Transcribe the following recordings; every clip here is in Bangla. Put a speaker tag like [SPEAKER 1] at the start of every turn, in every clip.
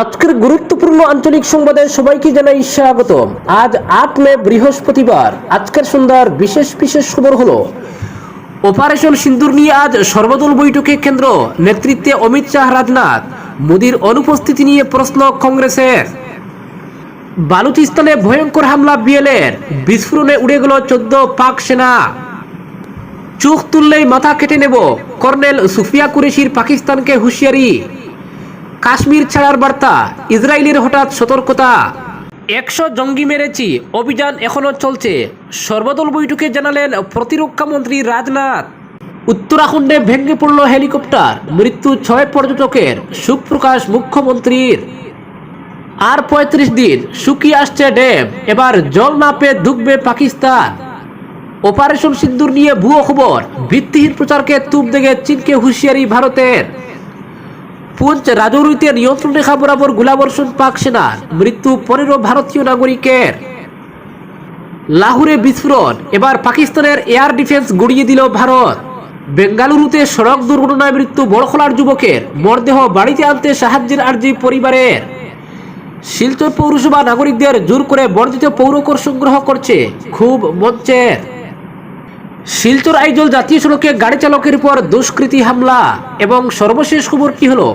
[SPEAKER 1] আজকের গুরুত্বপূর্ণ আঞ্চলিক সংবাদে সবাইকে জানাই স্বাগত আজ আট মে, বৃহস্পতিবার। আজকের সন্ধ্যার বিশেষ বিশেষ খবর হলো, অপারেশন সিন্দুর নিয়ে আজ সর্বদল বৈঠকে কেন্দ্র। নেতৃত্বে অমিত শাহ রাজনাথ, মোদীর অনুপস্থিতি নিয়ে প্রশ্ন কংগ্রেসের। বালুচিস্তানে ভয়ঙ্কর হামলা বিএলের বিস্ফোরণে উড়ে গেল চোদ্দ পাক সেনা। চোখ তুললেই মাথা কেটে নেব, কর্নেল সুফিয়া কুরেশির পাকিস্তানকে হুঁশিয়ারি। কাশ্মীর ছাড়ার বার্তা ইসরায়েলের হঠাৎ সতর্কতা। একশো জঙ্গি মেরেছি অভিযান এখনও চলছে। সর্বদল বৈঠকে জানালেন প্রতিরক্ষা মন্ত্রী রাজনাথ। উত্তরাখণ্ডে ভেঙে পড়ল হেলিকপ্টার মৃত্যু ছয় পর্যটকের সুখ প্রকাশ মুখ্যমন্ত্রীর। আর পঁয়ত্রিশ দিন শুকিয়ে আসছে ড্যাম এবার জল না পেয়ে ডুববে পাকিস্তান। অপারেশন সিন্দুর নিয়ে ভুয়ো খবর ভিত্তিহীন প্রচারকে তুপ দেখে চীনকে হুঁশিয়ারি ভারতের। পুঞ্চ রাজৌরিতে নিয়ন্ত্রণ রেখা বরাবর গোলাবর্ষণ পাক সেনার। মৃত্যু পনেরো ভারতীয় নাগরিকের। লাহোরে বিস্ফোরণ, এবার পাকিস্তানের এয়ার ডিফেন্স গড়িয়ে দিল ভারত। বেঙ্গালুরুতে সড়ক দুর্ঘটনায় মৃত্যু বড়খলার যুবকের। মরদেহ বাড়িতে আনতে সাহায্যের আর্জি পরিবারের। শিলচর পৌরসভা নাগরিকদের জোর করে বর্ধিত পৌরকর সংগ্রহ করছে খুব মঞ্চের। শিলচর আইজল জাতীয় সড়কে গাড়ি চালকের উপর দুষ্কৃতী হামলা এবং সর্বশেষ খবর কি হলো?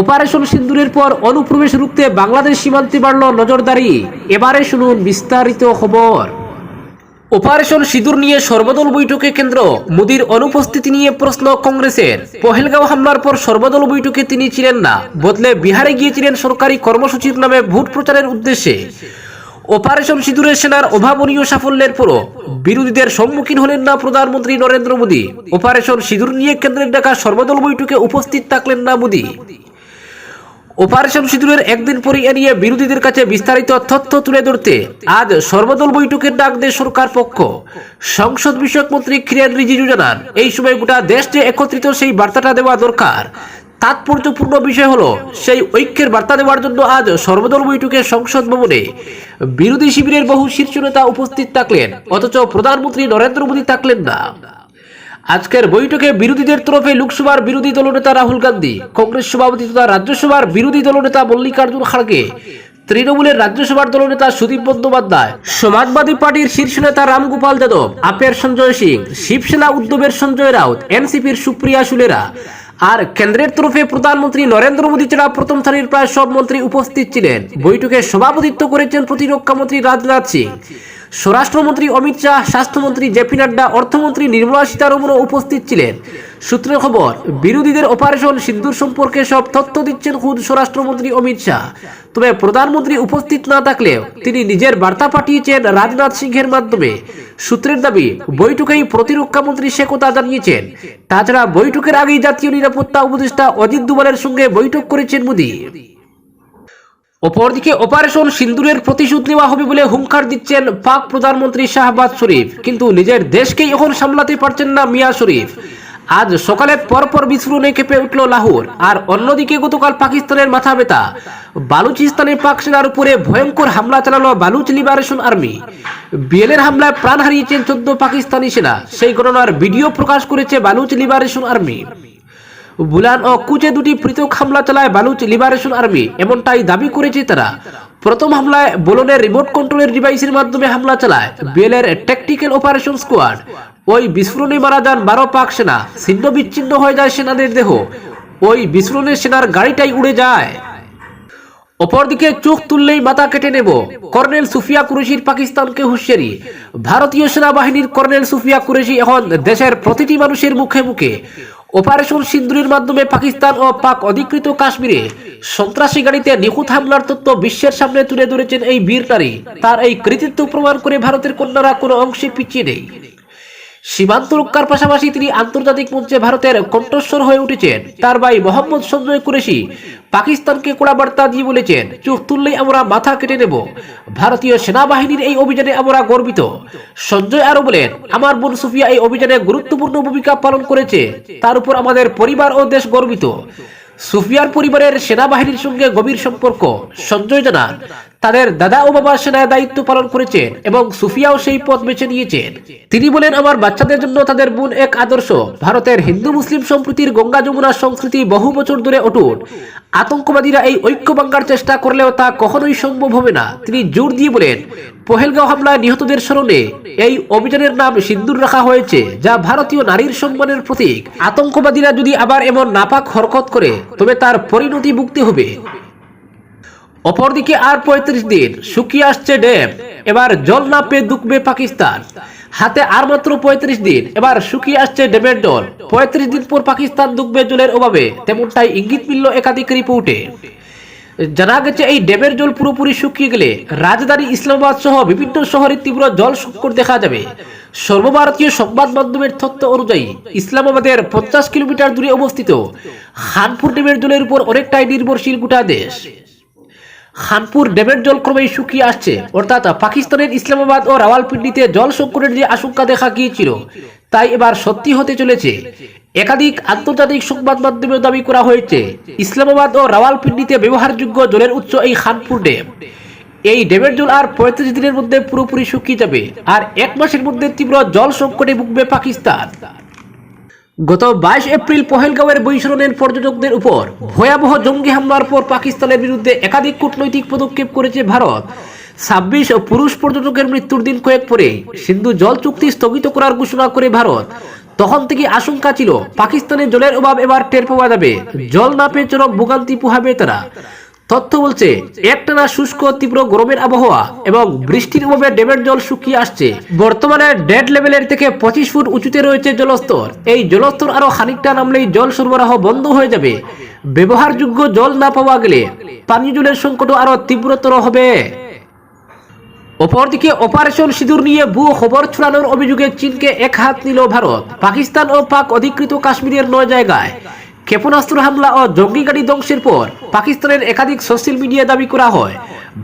[SPEAKER 1] অপারেশন সিন্দুরের পর অনুপ্রবেশ রুখতে বাংলাদেশ সীমান্তে বাড়ল নজরদারি। এবারে শুনুন বিস্তারিত খবর। অপারেশন সিঁদুর নিয়ে সর্বদল বৈঠকে কেন্দ্র মোদীর অনুপস্থিতি নিয়ে প্রশ্ন কংগ্রেসের। পহেলগাঁও হামলার পর সর্বদল বৈঠকে তিনি ছিলেন না, বদলে বিহারে গিয়েছিলেন সরকারি কর্মসূচির নামে ভোট প্রচারের উদ্দেশ্যে। অপারেশন সিঁদুরের সেনার অভাবনীয় সাফল্যের পরও বিরোধীদের সম্মুখীন হলেন না প্রধানমন্ত্রী নরেন্দ্র মোদী। অপারেশন সিঁদুর নিয়ে কেন্দ্রের ডাকা সর্বদল বৈঠকে উপস্থিত থাকলেন না মোদী। অপারেশন সিঁদুরের একদিন পরই এ নিয়ে বিরোধীদের কাছে বিস্তারিত তথ্য তুলে ধরতে আজ সর্বদল বৈঠকের ডাক দেয় সরকার পক্ষ। সংসদ বিষয়ক মন্ত্রী কিরেন রিজিজু জানান, এই সময় গোটা দেশ যে একত্রিত সেই বার্তাটা দেওয়া দরকার। তাৎপর্যপূর্ণ বিষয় হলো, সেই ঐক্যের বার্তা দেওয়ার জন্য আজ সর্বদল বৈঠকে সংসদ ভবনে বিরোধী শিবিরের বহু শীর্ষ নেতা উপস্থিত থাকলেন, অথচ প্রধানমন্ত্রী নরেন্দ্র মোদী থাকলেন না। আজকের বৈঠকে বিরোধীদের তরফে লোকসভার বিরোধী দলনেতা রাহুল গান্ধী, কংগ্রেস সভাপতি তথা রাজ্যসভার বিরোধী দলনেতা মল্লিকার্জুন খাড়গে, তৃণমূলের রাজ্যসভার দলনেতা সুদীপ বন্দ্যোপাধ্যায়, সমাজবাদী পার্টির শীর্ষ নেতা রামগোপাল যাদব আপের সঞ্জয় সিং, শিবসেনা উদ্যোগের সঞ্জয় রাউত, এনসিপির সুপ্রিয়া সুলেরা আর কেন্দ্রের তরফে প্রধানমন্ত্রী নরেন্দ্র মোদী ছাড়া প্রথম সারির প্রায় সব মন্ত্রী উপস্থিত ছিলেন। বৈঠকে সভাপতিত্ব করেছেন প্রতিরক্ষা মন্ত্রী রাজনাথ সিং। স্বরাষ্ট্রমন্ত্রী অমিত শাহ, স্বাস্থ্যমন্ত্রী জেপি নাড্ডা, অর্থমন্ত্রী নির্মলা সীতারমণও উপস্থিত ছিলেন। সূত্রের খবর, বিরোধীদের অপারেশন সিন্দুর সম্পর্কে সব তথ্য দিচ্ছেন খুদ স্বরাষ্ট্রমন্ত্রী অমিত শাহ। তবে প্রধানমন্ত্রী উপস্থিত না থাকলেও তিনি নিজের বার্তা পাঠিয়েছেন রাজনাথ সিংহের মাধ্যমে। সূত্রের দাবি, বৈঠকেই প্রতিরক্ষা মন্ত্রী সে কথা জানিয়েছেন। তাছাড়া বৈঠকের আগেই জাতীয় নিরাপত্তা উপদেষ্টা অজিত দুবালের সঙ্গে বৈঠক করেছেন মোদী। অপরদিকে অপারেশন সিন্দুরের প্রতিশোধ নেওয়া হবে বলে হুঙ্কার দিচ্ছেন পাক প্রধানমন্ত্রী শাহবাজ শরীফ। কিন্তু নিজের দেশকেই এখন সামলাতে পারছেন না মিয়া শরীফ। আজ সকালে পরপর বিস্ফোরণে কেঁপে উঠল লাহোর, আর অন্যদিকে গতকাল পাকিস্তানের মাথা ব্যথা। বালুচিস্তানের পাক সেনার উপরে ভয়ঙ্কর হামলা চালালো বালুচ লিবারেশন আর্মি। বিএলের হামলায় প্রাণ হারিয়েছেন চোদ্দ পাকিস্তানি সেনা, সেই ঘটনার ভিডিও প্রকাশ করেছে বালুচ লিবারেশন আর্মি। বুলান ও কুচে দুটি পৃথক হামলা চালায় বালুচ লিবারেশন আর্মি, এমনটাই দাবি করেছে তারা। প্রথম হামলায় বোলনের রিমোট কন্ট্রোলের ডিভাইসের মাধ্যমে হামলা চালায় বিএলের ট্যাকটিক্যাল অপারেশন স্কোয়াড ওই বিস্ফোরণে মারা যান বারো পাক সেনা। ছিন্ন বিচ্ছিন্ন হয়ে যায় সেনাদের দেহ। ওই বিস্ফোরণে সেনার গাড়িটাই উড়ে যায়। অপরদিকে চোখ তুললেই মাথা কেটে নেব। কর্নেল সুফিয়া কুরেশির পাকিস্তানকে হুঁশিয়ারি। ভারতীয় সেনাবাহিনীর কর্নেল সুফিয়া কুরেশি এখন দেশের প্রতিটি মানুষের মুখে মুখে। অপারেশন সিন্দুরের মাধ্যমে পাকিস্তান ও পাক অধিকৃত কাশ্মীরে সন্ত্রাসী গাড়িতে নিখুঁত হামলার তথ্য বিশ্বের সামনে তুলে ধরেছেন এই বীর নারী। তার এই কৃতিত্ব প্রমাণ করে ভারতের কন্যারা কোনো অংশে পিছিয়ে নেই। সীমান্ত রক্ষার পাশাপাশি তিনি আন্তর্জাতিক মঞ্চে ভারতের কণ্ঠস্বর হয়ে উঠেছেন। তার ভাই মোহাম্মদ সঞ্জয় কুরেশি পাকিস্তানকে কড়া বার্তা দিয়ে বলেছেন, চোখ তুললেই আমরা মাথা কেটে নেব। ভারতীয় সেনাবাহিনীর এই অভিযানে আমরা গর্বিত। সঞ্জয় আরও বলেন, আমার বোন সুফিয়া এই অভিযানে গুরুত্বপূর্ণ ভূমিকা পালন করেছে। তার উপর আমাদের পরিবার ও দেশ গর্বিত। সুফিয়ার পরিবারের সেনাবাহিনীর সঙ্গে গভীর সম্পর্ক, সঞ্জয় জানান। তাদের দাদা ও বাবা সেনায় দায়িত্ব পালন করেছেন এবং সুফিয়াও সেই পথ বেছে নিয়েছেন। তিনি বলেন, আমার বাচ্চাদের জন্য তাদের বোন এক আদর্শ। ভারতের হিন্দু মুসলিম সম্প্রীতির গঙ্গা যমুনা সংস্কৃতি বহু বছর ধরে অটুট। আতঙ্কবাদীরা এই ঐক্য ভাঙ্গার চেষ্টা করলেও তা কখনোই সম্ভব হবে না। তিনি জোর দিয়ে বলেন, পহেলগাঁও হামলায় নিহতদের স্মরণে এই অভিযানের নাম সিন্দুর রাখা হয়েছে, যা ভারতীয় নারীর সম্মানের প্রতীক। আতঙ্কবাদীরা যদি আবার এমন নাপাক হরকত করে, তবে তার পরিণতি ভুগতে হবে। অপরদিকে আর পঁয়ত্রিশ দিন শুকিয়ে আসছে ড্যাম এবার জল না পেয়ে দুকবে পাকিস্তান। হাতে আর মাত্র পঁয়ত্রিশ দিন, এবার শুকিয়ে আসছে ড্যামের জল। পঁয়ত্রিশ দিন পর পাকিস্তান দুকবে জলের অভাবে, তেমনটাই ইঙ্গিত মিলল একাধিক রিপোর্টে। জানা গেছে, এই ড্যামের জল পুরোপুরি শুকিয়ে গেলে রাজধানী ইসলামাবাদ সহ বিভিন্ন শহরে তীব্র জল সংকট দেখা যাবে। সর্বভারতীয় সংবাদ মাধ্যমের তথ্য অনুযায়ী, ইসলামাবাদের পঞ্চাশ কিলোমিটার দূরে অবস্থিত খানপুর ড্যামের জলের উপর অনেকটাই নির্ভরশীল গোটা দেশ। খানপুর ড্যামের জল ক্রমেই শুকিয়ে আসছে। অর্থাৎ পাকিস্তানের ইসলামাবাদ ও রাওয়ালপিন্ডিতে জল সংকটের যে আশঙ্কা দেখা গিয়েছিল, তাই এবার সত্যি হতে চলেছে। একাধিক আন্তর্জাতিক সংবাদ মাধ্যমে দাবি করা হয়েছে, ইসলামাবাদ ও রাওয়ালপিন্ডিতে ব্যবহারযোগ্য জলের উৎস এই খানপুর ড্যাম এই ড্যামের জল আর পঁয়ত্রিশ দিনের মধ্যে পুরোপুরি শুকিয়ে যাবে, আর এক মাসের মধ্যে তীব্র জল সংকটে ভুগবে পাকিস্তান। গত বাইশ এপ্রিল পহেলগাঁওয়ের বৈশরণের পর্যটকদের উপর ভয়াবহ জঙ্গি হামলার পর পাকিস্তানের বিরুদ্ধে একাধিক কূটনৈতিক পদক্ষেপ করেছে ভারত। ছাব্বিশ পুরুষ পর্যটকের মৃত্যুর দিন কয়েক পরে সিন্ধু জল চুক্তি স্থগিত করার ঘোষণা করে ভারত। তখন থেকে আশঙ্কা ছিল, পাকিস্তানের জলের অভাব এবার টের পাওয়া যাবে। জল না পেয়ে চরম ভোগান্তি পোহাবে তারা। তথ্য বলছে, একটানা শুষ্ক, তীব্র গরমের আবহাওয়া এবং বৃষ্টির অভাবে ড্যামের জল শুকিয়ে আসছে। বর্তমানে ডেড লেভেলের থেকে পঁচিশ ফুট উঁচুতে রয়েছে জলস্তর। এই জলস্তর আরও খানিকটা নামলেই জল সরবরাহ বন্ধ হয়ে যাবে। ব্যবহারযোগ্য জল না পাওয়া গেলে পানীয় জলের সংকটও আরও তীব্রতর হবে। অপরদিকে অপারেশন সিঁদুর নিয়ে ভুয়ো খবর ছড়ানোর অভিযোগে চীনকে এক হাত নিল ভারত। পাকিস্তান ও পাক অধিকৃত কাশ্মীরের নয় জায়গায় ক্ষেপণাস্ত্র হামলা ও জঙ্গি গাড়ি ধ্বংসের পর পাকিস্তানের একাধিক সোশ্যাল মিডিয়া দাবি করা হয়।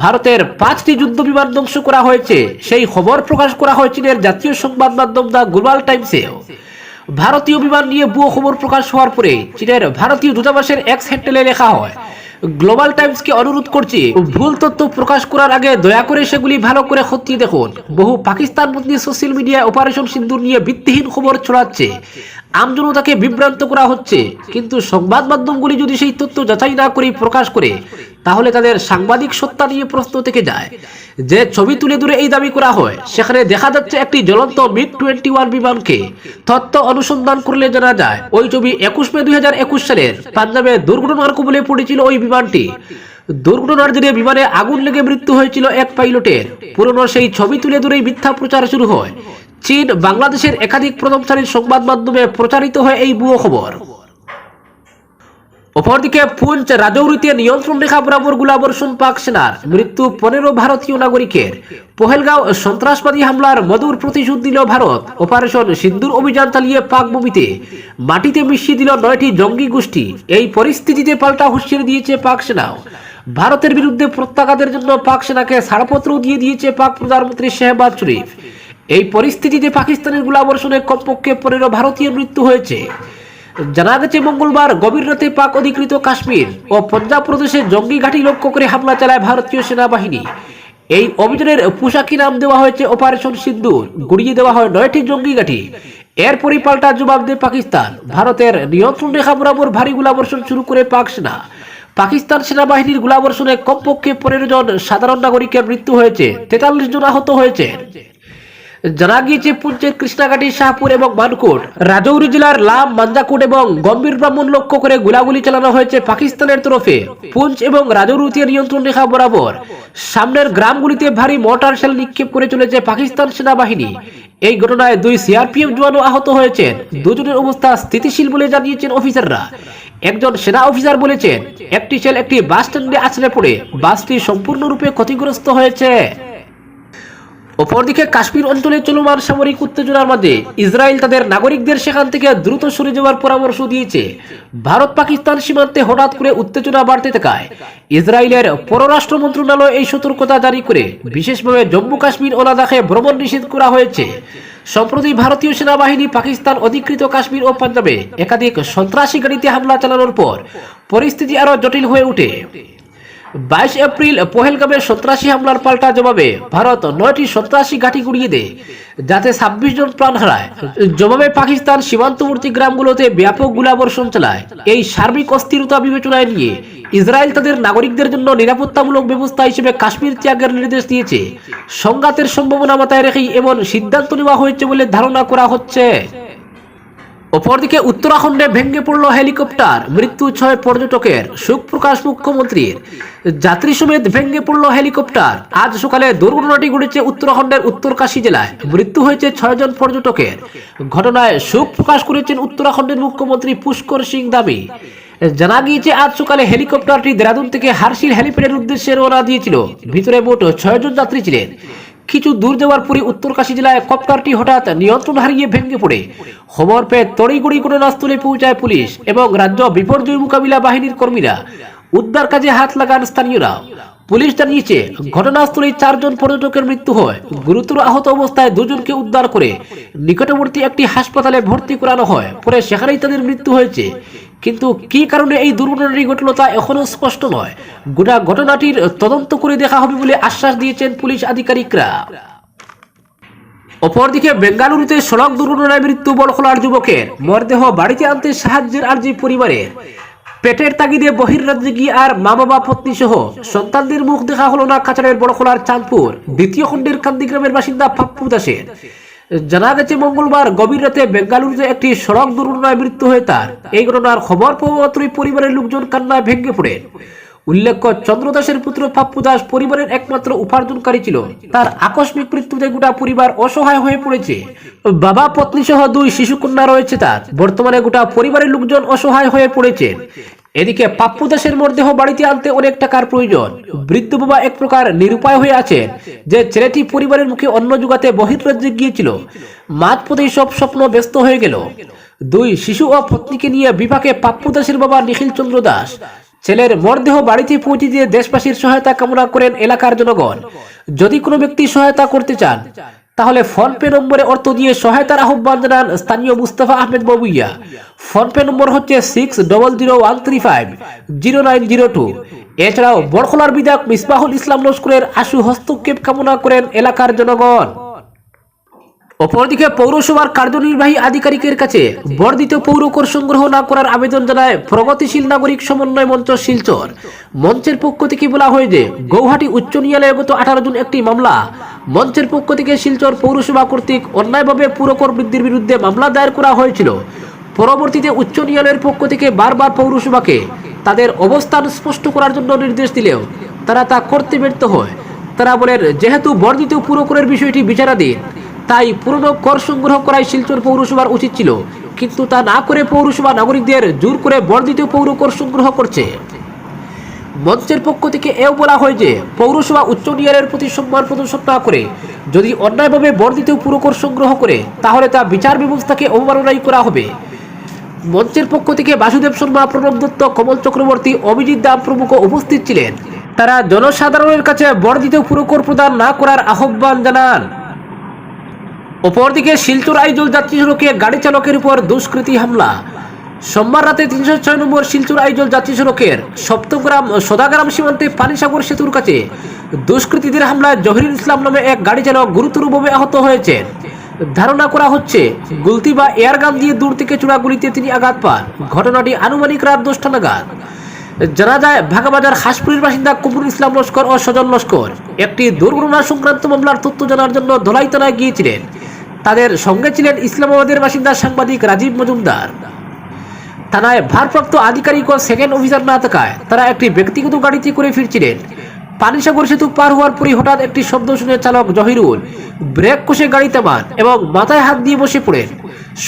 [SPEAKER 1] ভারতের পাঁচটি যুদ্ধ বিমান ধ্বংস করা হয়েছে, সেই খবর প্রকাশ করা হয় চীনের জাতীয় সংবাদ মাধ্যম দ্য গ্লোবাল টাইমসেও। ভারতীয় বিমান নিয়ে ভুয়ো খবর প্রকাশ হওয়ার পরে চীনের ভারতীয় দূতাবাসের এক্স হ্যান্ডেলে লেখা হয়, গ্লোবাল টাইমসকে অনুরোধ করছি, ভুল তথ্য প্রকাশ করার আগে দয়া করে সেগুলি ভালো করে খতিয়ে দেখুন। বহু পাকিস্তান মন্ত্রী সোশ্যাল মিডিয়ায় অপারেশন সিন্দুর নিয়ে ভিত্তিহীন খবর ছড়াচ্ছে। আমজনতাকে বিভ্রান্ত করা হচ্ছে। কিন্তু সংবাদ মাধ্যমগুলি যদি সেই তথ্য যাচাই না করে প্রকাশ করে, তাহলে তাদের সাংবাদিক সত্তা নিয়ে প্রশ্ন থেকে যায় যে ছবি তুলে ধরে এই দাবি করা হয়, সেখানে দেখা যাচ্ছে একটি জ্বলন্ত মিগ টোয়েন্টি ওয়ান বিমানকে তথ্য অনুসন্ধান করলে জানা যায়, ওই ছবি একুশ মে দুই হাজার একুশ সালের পাঞ্জাবে দুর্ঘটনার কবলে পড়েছিল ওই বিমানটি। দুর্ঘটনার জেরে বিমানে আগুন লেগে মৃত্যু হয়েছিল এক পাইলটের। পুরনো সেই ছবি তুলে ধরেই মিথ্যা প্রচার শুরু হয়। চীন বাংলাদেশের একাধিক প্রথমসারির সংবাদ মাধ্যমে প্রচারিত হয় এই ভুয়ো খবর। অপরদিকে পুঞ্চ রাজৌরিতে নিয়ন্ত্রণ রেখা বরাবর গোলাবর্ষণ পাক সেনার মৃত্যু পনেরো ভারতীয় নাগরিকের। পহেলগাঁও সন্ত্রাসবাদী হামলার মধুর প্রতিশোধ দিল ভারত। অপারেশন সিন্দুর অভিযান চালিয়ে পাক ভূমিতে মাটিতে মিশিয়ে দিল নয়টি জঙ্গি গোষ্ঠী। এই পরিস্থিতিতে পাল্টা হুঁশিয়ারি দিয়েছে পাক সেনাও ভারতের বিরুদ্ধে প্রত্যাঘাতের জন্য পাক সেনাকে ছাড়পত্র দিয়ে দিয়েছে পাক প্রধানমন্ত্রী শেহবাজ শরীফ। এই পরিস্থিতিতে পাকিস্তানের গোলাবর্ষণে কমপক্ষে পনেরো ভারতীয় মৃত্যু হয়েছে। জানা গেছে, মঙ্গলবার গভীর রাতে পাক অধিকৃত কাশ্মীর ও পঞ্জাব প্রদেশে জঙ্গি ঘাঁটি লক্ষ্য করে হামলা চালায় ভারতীয় সেনাবাহিনী। এই অভিযানের পোশাকি নাম দেওয়া হয়েছে অপারেশন সিন্ধু। গুড়িয়ে দেওয়া হয় নয়টি জঙ্গি ঘাঁটি। এরপরই পাল্টা জবাব দেয় পাকিস্তান। ভারতের নিয়ন্ত্রণ রেখা বরাবর ভারী গোলাবর্ষণ শুরু করে পাক সেনা। পাকিস্তান সেনাবাহিনীর গোলাবর্ষণে কমপক্ষে পনেরো জন সাধারণ নাগরিকের মৃত্যু হয়েছে। তেতাল্লিশ জন আহত হয়েছে জানা গিয়েছে পুঞ্চের কৃষ্ণাঘাটি, শাহপুর এবং মানকোট রাজৌরি জেলার লাম, মাঞ্জাকুট এবং গম্ভীর ব্রাহ্মণ লক্ষ্য করে গোলাগুলি চালানো হয়েছে পাকিস্তানের তরফে। পুঞ্চ এবং রাজৌরিতে নিয়ন্ত্রণ রেখা বরাবর। সামনের গ্রামগুলিতে ভারী মর্টার শেল নিক্ষেপ করে চলেছে পাকিস্তান সেনাবাহিনী। এই ঘটনায় দুই সিআরপিএফ জওয়ানও আহত হয়েছেন। দুজনের অবস্থা স্থিতিশীল বলে জানিয়েছেন অফিসাররা। একজন সেনা অফিসার বলেছেন, একটি সেল একটি বাস স্ট্যান্ডে আছড়ে পড়ে। বাসটি সম্পূর্ণরূপে ক্ষতিগ্রস্ত হয়েছে। অপরদিকে কাশ্মীর অঞ্চলে চলমান সামরিক উত্তেজনার মাঝে ইসরায়েল তাদের নাগরিকদের সেখান থেকে দ্রুত সরে যাওয়ার পরামর্শ দিয়েছে। ভারত পাকিস্তান সীমান্তে হঠাৎ করে উত্তেজনা বাড়তে থাকায় ইসরায়েলের পররাষ্ট্র মন্ত্রণালয় এই সতর্কতা জারি করে, বিশেষভাবে জম্মু কাশ্মীর ও লাদাখে ভ্রমণ নিষেধ করা হয়েছে। সম্প্রতি ভারতীয় সেনাবাহিনী পাকিস্তান অধিকৃত কাশ্মীর ও পাঞ্জাবে একাধিক সন্ত্রাসী গাড়িতে হামলা চালানোর পর পরিস্থিতি আরও জটিল হয়ে ওঠে বাইশ এপ্রিল পহেলগামে সন্ত্রাসী হামলার পাল্টা জবাবে ভারত নয়টি সন্ত্রাসী ঘাঁটি গুড়িয়ে দেয়, যাতে ছাব্বিশ জন প্রাণ হারায়। জবাবে পাকিস্তান সীমান্তবর্তী গ্রামগুলোতে ব্যাপক গোলাবর্ষণ চালায়। এই সার্বিক অস্থিরতা বিবেচনায় নিয়ে ইসরায়েল তাদের নাগরিকদের জন্য নিরাপত্তামূলক ব্যবস্থা হিসেবে কাশ্মীর ত্যাগের নির্দেশ দিয়েছে। সংঘাতের সম্ভাবনা মাথায় রেখেই এমন সিদ্ধান্ত নেওয়া হয়েছে বলে ধারণা করা হচ্ছে। অপরদিকে উত্তরাখণ্ডে ভেঙে পড়ল হেলিকপ্টার। মৃত্যু ছয় পর্যটকের সুখ প্রকাশ মুখ্যমন্ত্রীর। যাত্রী সমেত ভেঙে পড়ল হেলিকপ্টার। আজ সকালে দুর্ঘটনাটি ঘটেছে উত্তরাখণ্ডের উত্তরকাশী জেলায়। মৃত্যু হয়েছে ছয়জন পর্যটকের। ঘটনায় সুখ প্রকাশ করেছেন উত্তরাখণ্ডের মুখ্যমন্ত্রী পুষ্কর সিং দাবি। জানা গিয়েছে, আজ সকালে হেলিকপ্টারটি দেরাদুন থেকে হারসিল হেলিপ্যাডের উদ্দেশ্যে রওনা দিয়েছিল। ভিতরে মোট ছয়জন যাত্রী ছিলেন। কিছু দূর যাওয়ার পরে উত্তরকাশী জেলায় কপ্টারটি হঠাৎ নিয়ন্ত্রণ হারিয়ে ভেঙে পড়ে। খবর পেয়ে তড়িগড়ি ঘটনাস্থলে পৌঁছায় পুলিশ এবং রাজ্য বিপর্যয় মোকাবিলা বাহিনীর কর্মীরা উদ্ধার কাজে হাত লাগান স্থানীয়রা। পুলিশ জানিয়েছে ঘটনাস্থলে চারজন পর্যটকের মৃত্যু হয়। গুরুতর আহত অবস্থায় দুজনকে উদ্ধার করে নিকটবর্তী একটি হাসপাতালে ভর্তি করানো হয়। পরে সেখানেই তাদের মৃত্যু হয়েছে। কিন্তু কি কারণে এই দুর্ঘটনাটি ঘটল তা এখনও স্পষ্ট নয়। গোটা ঘটনাটির তদন্ত করে দেখা হবে বলে আশ্বাস দিয়েছেন পুলিশ আধিকারিকরা। অপরদিকে বেঙ্গালুরুতে সড়ক দুর্ঘটনায় মৃত্যু বড়খোলার যুবকের। মরদেহ বাড়িতে আনতে সাহায্যের আর্জি পরিবারের। পেটের তাগিদে বহির্রাজ্যে গিয়ে আর মা বাবা পত্নী সহ সন্তানদের মুখ দেখা হলো না কাছাড়ের বড়খোলার চাঁদপুর। দ্বিতীয় খণ্ডের কান্দি গ্রামের বাসিন্দা পাপ্পু দাসের। জানা গেছে মঙ্গলবার গভীর রাতে বেঙ্গালুরুতে একটি সড়ক দুর্ঘটনায় মৃত্যু হয় তার। এই ঘটনার খবর পাওয়া পরিবারের লোকজন কান্নায় ভেঙে পড়েন উল্লেখ্য, চন্দ্র দাসের পুত্র পাপ্পু দাস পরিবারের একমাত্র উপার্জনকারী ছিল। তার আকস্মিক মৃত্যুতে গোটা পরিবার অসহায় হয়ে পড়েছে। বাবা পত্নী সহ দুই শিশুকন্যা রয়েছে তার। বর্তমানে গোটা পরিবারের লোকজন অসহায় হয়ে পড়েছেন। এদিকে পাপ্পু দাসের মরদেহ বাড়িতে আনতে অনেক টাকার প্রয়োজন। বৃদ্ধ বাবা এক প্রকার নিরুপায় হয়ে আছেন যে ছেলেটি পরিবারের মুখে অন্ন যুগাতে বহির্রাজ্যে গিয়েছিল। মাঝ পথেই সব স্বপ্ন ব্যস্ত হয়ে গেল। দুই শিশু ও পত্নীকে নিয়ে বিভাগে পাপ্পু দাসের বাবা নিখিল চন্দ্র দাস। ছেলের মরদেহ বাড়িতে পৌঁছে দিয়ে দেশবাসীর সহায়তা কামনা করেন এলাকার জনগণ। যদি কোনো ব্যক্তি সহায়তা করতে চান তাহলে ফোনপে নম্বরে অর্থ দিয়ে সহায়তার আহ্বান জানান স্থানীয় মুস্তাফা আহমেদ বাবুইয়া ফোনপে নম্বর হচ্ছে six double zero one three five zero nine zero two এছাড়াও বরখলার বিধায়ক মিসবাহুল ইসলাম লস্করের আশু হস্তক্ষেপ কামনা করেন এলাকার জনগণ। অপরদিকে পৌরসভার কার্যনির্বাহী আধিকারিকের কাছে বর্ধিত পৌর কর সংগ্রহ না করার আবেদন জানায় প্রগতিশীল নাগরিক সমন্বয় মঞ্চ শিলচর। মঞ্চের পক্ষ থেকে বলা হয় যে, গৌহাটি উচ্চ ন্যায়ালয়ে গত আঠারো জুন একটি মামলা। মঞ্চের পক্ষ থেকে শিলচর পৌরসভা কর্তৃক অন্যায়ভাবে পুরকর বৃদ্ধির বিরুদ্ধে মামলা দায়ের করা হয়েছিল। পরবর্তীতে উচ্চ ন্যায়ালয়ের পক্ষ থেকে বারবার পৌরসভাকে তাদের অবস্থান স্পষ্ট করার জন্য নির্দেশ দিলেও তারা তা করতে ব্যর্থ হয়। তারা বলেন, যেহেতু বর্ধিত পুরকরের বিষয়টি বিচারাধীন তাই পুরনো কর সংগ্রহ করাই শিলচর পৌরসভার উচিত ছিল। কিন্তু তা না করে পৌরসভা নাগরিকদের জোর করে বর্ধিত পৌর কর সংগ্রহ করছে। মঞ্চের পক্ষ থেকে এও বলা হয় যে, পৌরসভা উচ্চ ন্যায়ালয়ের প্রতি সম্মান প্রদর্শন না করে যদি অন্যায়ভাবে বর্ধিত পুরকর সংগ্রহ করে, তাহলে তা বিচার ব্যবস্থাকে অবমাননাই করা হবে। মঞ্চের পক্ষ থেকে বাসুদেব শর্মা, প্রণব দত্ত, কমল চক্রবর্তী, অভিজিৎ দাম প্রমুখ উপস্থিত ছিলেন। তারা জনসাধারণের কাছে বর্ধিত পুরকর প্রদান না করার আহ্বান জানান। অপরদিকে শিলচর আইজল যাত্রী সড়কে গাড়ি চালকের উপর দুষ্কৃতী হামলা। সোমবার রাতে তিনশো ছয় নম্বর শিলচর আইজল যাত্রী সড়কের সপ্তগ্রাম, সদাগ্রাম সীমান্তে পানিসাগর সেতুর কাছে দুষ্কৃতীদের হামলায় জহিরুল ইসলাম নামে এক গাড়ি চালক গুরুতরভাবে আহত হয়েছেন। ধারণা করা হচ্ছে, গুলতি বা এয়ারগান দিয়ে দূর থেকে চূড়া গুলিতে তিনি আঘাত পান। ঘটনাটি আনুমানিক রাত দশটা নাগাদ। জানা যায়, ভাগাবাজার হাসপুরের বাসিন্দা কুমরুল ইসলাম লস্কর ও সজল লস্কর একটি দুর্ঘটনা সংক্রান্ত মামলার তথ্য জানার জন্য ধলাই থানায় গিয়েছিলেন। তাদের সঙ্গে ছিলেন ইসলামাবাদের বাসিন্দা সাংবাদিক রাজীব মজুমদার। থানায় ভারপ্রাপ্ত আধিকারিক ও সেকেন্ড অফিসার না থাকায় তারা একটি ব্যক্তিগত গাড়িতে করে ফিরছিলেন। পানিসাগর সেতু পার হওয়ার পরই হঠাৎ একটি শব্দ শুনে চালক জহিরুল ব্রেক কষে গাড়ি থামান এবং মাথায় হাত দিয়ে বসে পড়েন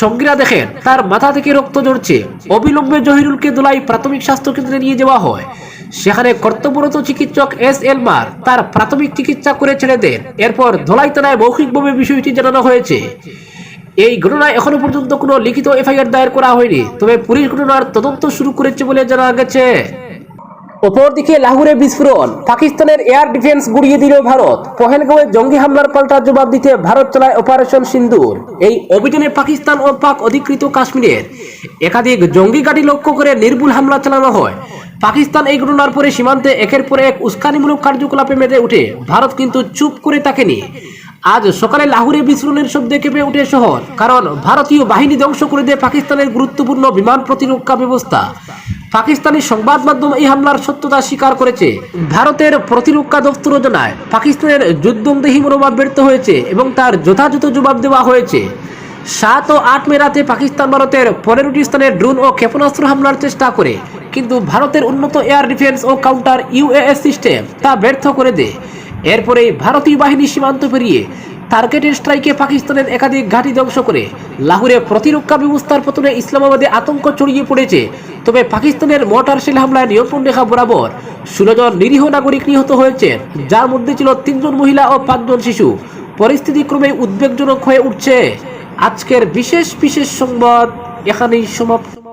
[SPEAKER 1] সঙ্গীরা দেখেন তার মাথা থেকে রক্ত ঝরছে। অবিলম্বে জহিরুলকে দোলাই প্রাথমিক স্বাস্থ্য কেন্দ্রে নিয়ে যাওয়া হয়। সেখানে কর্তব্যরত চিকিৎসক এস এল মার তার প্রাথমিক চিকিৎসা করে ছেড়ে দেন। এরপর ধলাই থানায় মৌখিকভাবে বিষয়টি জানানো হয়েছে। এই ঘটনায় এখনও পর্যন্ত কোনো লিখিত এফআইআর দায়ের করা হয়নি। তবে পুলিশ ঘটনার তদন্ত শুরু করেছে বলে জানা গেছে। অপরদিকে লাহোরে বিস্ফোরণ। পাকিস্তানের এয়ার ডিফেন্স গুড়িয়ে দিল ভারত। পহেলগাঁওয়ে জঙ্গি হামলার পাল্টা জবাব দিতে ভারত চালায় অপারেশন সিন্দুর। এই অভিযানে পাকিস্তান ও পাক অধিকৃত কাশ্মীরের। একাধিক জঙ্গি ঘাঁটি লক্ষ্য করে নির্ভুল হামলা চালানো হয়। পাকিস্তান এই ঘটনার পরে সীমান্তে একের পর এক উস্কানিমূলক কার্যকলাপে মেতে উঠে ভারত কিন্তু চুপ করে থাকেনি। আজ সকালে লাহোরে বিস্ফোরণের শব্দে কেঁপে উঠে শহর, কারণ ভারতীয় বাহিনী ধ্বংস করে দেয় পাকিস্তানের গুরুত্বপূর্ণ বিমান প্রতিরক্ষা ব্যবস্থা। পাকিস্তানি সংবাদ মাধ্যম এই হামলার সত্যতা স্বীকার করেছে। ভারতের প্রতিরক্ষা দপ্তরও জানায়, পাকিস্তানের যুদ্ধমদেহী মনোভাব ব্যর্থ হয়েছে এবং তার যথাযথ জবাব দেওয়া হয়েছে। সাত ও আট মে রাতে পাকিস্তান ভারতের পনেরোটি স্থানে ড্রোন ও ক্ষেপণাস্ত্র হামলার চেষ্টা করে, কিন্তু ভারতের উন্নত এয়ার ডিফেন্স ও কাউন্টার ইউএএস সিস্টেম তা ব্যর্থ করে দেয়। এরপরেই ভারতীয় বাহিনী সীমান্ত পেরিয়ে টার্গেটের স্ট্রাইকে পাকিস্তানের একাধিক ঘাঁটি ধ্বংস করে। লাহোরে প্রতিরক্ষা ব্যবস্থার পতনে ইসলামাবাদে আতঙ্ক ছড়িয়ে পড়েছে। তবে পাকিস্তানের মোটর হামলায় নিয়ন্ত্রণ রেখা বরাবর ষোলো জন নিরীহ নাগরিক নিহত হয়েছে যার মধ্যে ছিল তিনজন মহিলা ও পাঁচজন শিশু। পরিস্থিতি ক্রমে উদ্বেগজনক হয়ে উঠছে। আজকের বিশেষ বিশেষ সংবাদ এখানেই সমাপ্ত।